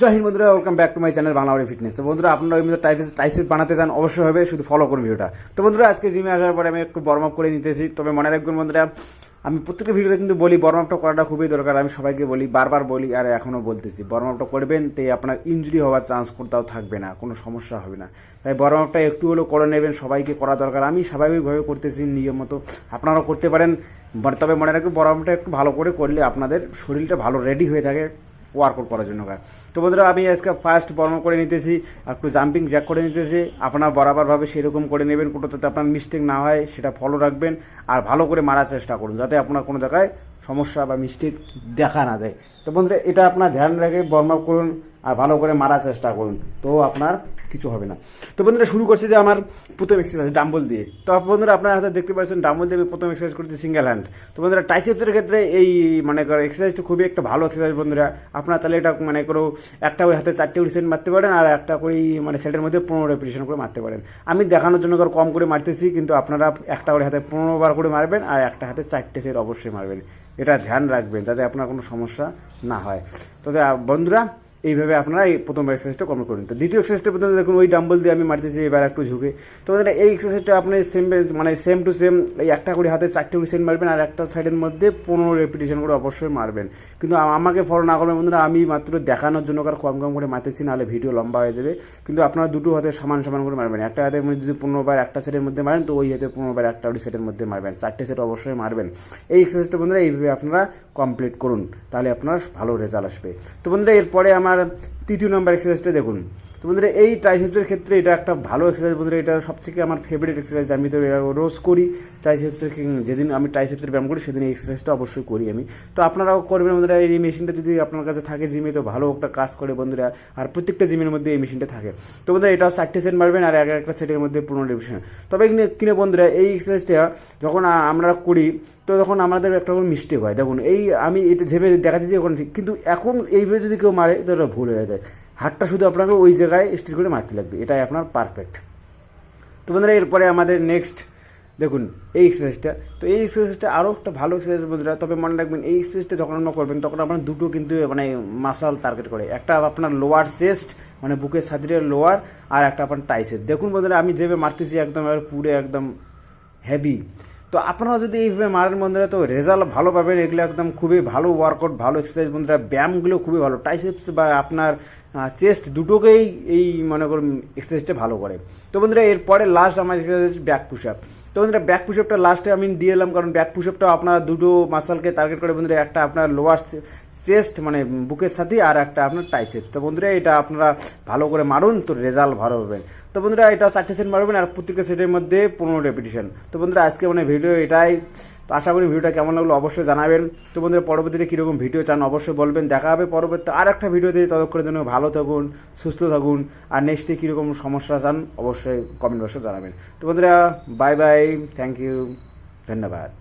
জয় হিন্দ বন্ধুরা welcome back to my channel Bangla বাড়ি fitness তো বন্ধুরা, আপনারা ওই মধ্যে টাইপস টাইপস বানাতে চান, অবশ্যই হবে, শুধু ফলো করুন ভিডিওটা। তো বন্ধুরা, আজকে জিমে আসার পরে আমি একটু বর্ম আপ করে নিতেছি। তবে মনে রাখবেন বন্ধুরা, আমি প্রত্যেকটা ভিডিওতে কিন্তু বলি বর্ম আপটা করাটা খুবই দরকার। আমি সবাইকে বলি, বারবার বলি, আর এখনও বলতেছি বর্ম আপটা করবেন তাই আপনার ইনজুরি হওয়ার চান্স কোথাও থাকবে না, কোনো সমস্যা হবে না। তাই বর্ম আপটা একটু হলেও করে নেবেন, সবাইকে করা দরকার। আমি স্বাভাবিকভাবে করতেছি, নিয়ম মতো আপনারাও করতে পারেন। তবে মনে রাখবেন বর্ম আপটা একটু ভালো করে করলে আপনাদের শরীরটা ভালো রেডি হয়ে থাকে। ওয়ার্কআউট করার জন্য কাজ তো বন্ধুরা, আমি আজকে ফার্স্ট বর্ম করে নিতেছি, একটু জাম্পিং জ্যাক করে নিতেছি। আপনার বরাবরভাবে সেরকম করে নেবেন কোনোটাতে আপনার মিস্টেক না হয়, সেটা ফলো রাখবেন আর ভালো করে মারার চেষ্টা করুন, যাতে আপনার কোনো জায়গায় সমস্যা বা মিস্টেক দেখা না দেয়। তো বন্ধুরা, এটা আপনার ধ্যান রেখে বর্ম করুন আর ভালো করে মারার চেষ্টা করুন। তো আপনার কিছু হবে না। তো বন্ধুরা, শুরু করছি যে আমার প্রথম এক্সারসাইজ ডাম্বল দিয়ে। তো বন্ধুরা, আপনারা হয়তো দেখতে পাচ্ছেন ডাম্বল দিয়ে প্রথম এক্সারসাইজ করছি সিঙ্গেল হ্যান্ড তো বন্ধুরা টাইসেপসের ক্ষেত্রে এই মানে করো এক্সারসাইজটা খুবই একটা ভালো এক্সারসাইজ বন্ধুরা। আপনারা তাহলে এটা মানে করো একটা ওই হাতে চারটে সেট মারতে পারেন, আর একটা করে মানে সেটের মধ্যে পনেরো রেপিটেশন করে মারতে পারেন। আমি দেখানোর জন্য করে কম করে মারতেছি, কিন্তু আপনারা একটা করে হাতে পনেরো বার করে মারবেন, আর একটা হাতে চারটে সেট অবশ্যই মারবেন। এটা ধ্যান রাখবেন, যাতে আপনার কোনো সমস্যা না হয়। তো বন্ধুরা এইভাবে আপনারা এই প্রথম এক্সারসাইজটা কমপ্লিট করুন। তো দ্বিতীয় এক্সারসাইজটা প্রথমে দেখুন, ওই ডাম্বল দিয়ে আমি মারতেছি, এবার একটু ঝুঁকে। তো এই এক্সারসাইজটা আপনি সেম মানে সেম টু সেম এই একটা করে হাতে চারটে করে সেট মারবেন আর একটা সাইডের মধ্যে পনেরো রেপিটেশন করে অবশ্যই মারবেন। কিন্তু আমাকে ফলো না করবেন বন্ধুরা, আমি মাত্র দেখানোর জন্য কার কম কম করে মারতেছি, নাহলে ভিডিও লম্বা হয়ে যাবে। কিন্তু আপনারা দুটো হাতে সমান সমান করে মারবেন। একটা হাতে যদি পনেরো বার একটা সেটের মধ্যে মারেন, তো ওই হাতে পনেরো বার একটা সেটের মধ্যে মারবেন। চারটে সেট অবশ্যই মারবেন। এই এক্সারসাইজটা বন্ধুরা, এইভাবে আপনারা কমপ্লিট করুন, তাহলে আপনার ভালো রেজাল্ট আসবে। তো বন্ধুরা, এরপরে আমার আপনার তৃতীয় নম্বর এক্সারসাইজটা দেখুন। তো বন্ধুরা, এই ট্রাইসেপসের ক্ষেত্রে এটা একটা ভালো এক্সারসাইজ বন্ধুরা, এটা সবথেকে আমার ফেভারিট এক্সারসাইজ আমি তো এটা রোজ করি ট্রাইসেপসের যেদিন আমি ট্রাইসেপসের ব্যায়াম করি, সেদিন এই এক্সারসাইজটা অবশ্যই করি আমি। তো আপনারাও করবেন বন্ধুরা, এই মেশিনটা যদি আপনার কাছে থাকে জিমে তো ভালো একটা কাজ করে বন্ধুরা। আর প্রত্যেকটা জিমের মধ্যে এই মেশিনটা থাকে। তো বন্ধুরা এটাও চারটে সেট মারবেন আর এক একটা সেটের মধ্যে পনেরো রেপিটেশন তবে কিনে বন্ধুরা, এই এক্সারসাইজটা যখন আমরা করি, তো তখন আমাদের একটা মিস্টেক হয়। দেখুন, এই আমি এটা ভেবে দেখাচ্ছি যে এখন ঠিক, কিন্তু এখন এইভাবে যদি কেউ মারে, তো এটা ভুল হয়ে যায়। হাতটা শুধু আপনাকে ওই জায়গায় স্টিল করে মারতে লাগবে। এটাই আপনার পারফেক্ট তো বন্ধুরা, এরপরে আমাদের নেক্সট দেখুন, এই এক্সারসাইজটা তো এই এক্সারসাইজটা আরও একটা ভালো এক্সারসাইজ বন্ধুরা, তবে মনে রাখবেন, এই এক্সারসাইজটা যখন আপনারা করবেন, তখন আপনার দুটো কিন্তু মানে মাসাল টার্গেট করে। একটা আপনার লোয়ার চেস্ট মানে বুকের সাদিরের লোয়ার আর একটা আপনার টাইসের দেখুন বন্ধুরা, আমি যেভাবে মারতেছি, একদম পুরো একদম হেভি তো আপনারা যদি এইভাবে মারেন বন্ধুরা, তো রেজাল্ট ভালো পাবেন। এগুলো একদম খুবই ভালো ওয়ার্কআউট ভালো এক্সারসাইজ বন্ধুরা। ব্যায়ামগুলো খুবই ভালো। টাইসেপস বা আপনার চেস্ট দুটোকেই এই, মনে করুন এক্সারসাইজটা ভালো করে। তো বন্ধুরা, এরপরে লাস্ট আমার এক্সারসাইজ ব্যাক পুশ আপ তো বন্ধুরা ব্যাক পুশ আপটা লাস্টে আমি দিয়ে এলাম, কারণ ব্যাক পুশ আপটা আপনার দুটো মাসালকে টার্গেট করে, বন্ধুরা, একটা আপনার লোয়ার চেস্ট মানে বুকের সাথে, আর একটা আপনার টাইসেপ তো বন্ধুরা, এটা আপনারা ভালো করে মারুন, তো রেজাল্ট ভালো পাবেন তো বন্ধুরা, এটা চারটে সেট মারবেন আর প্রত্যেকটা সেটের মধ্যে পনেরো রেপিটেশন তো বন্ধুরা, আজকে মানে ভিডিও এটাই। তো আশা করি ভিডিওটা কেমন লাগল অবশ্যই জানাবেন। তো বন্ধুরা, পরবর্তীতে কীরকম ভিডিও চান অবশ্যই বলবেন। দেখা হবে পরবর্তী আর একটা ভিডিও ভিডিওতে। ততক্ষণের জন্য ভালো থাকুন, সুস্থ থাকুন আর নেক্সটে কীরকম সমস্যা চান অবশ্যই কমেন্ট বক্সে জানাবেন। তো বন্ধুরা বাই বাই থ্যাংক ইউ ধন্যবাদ।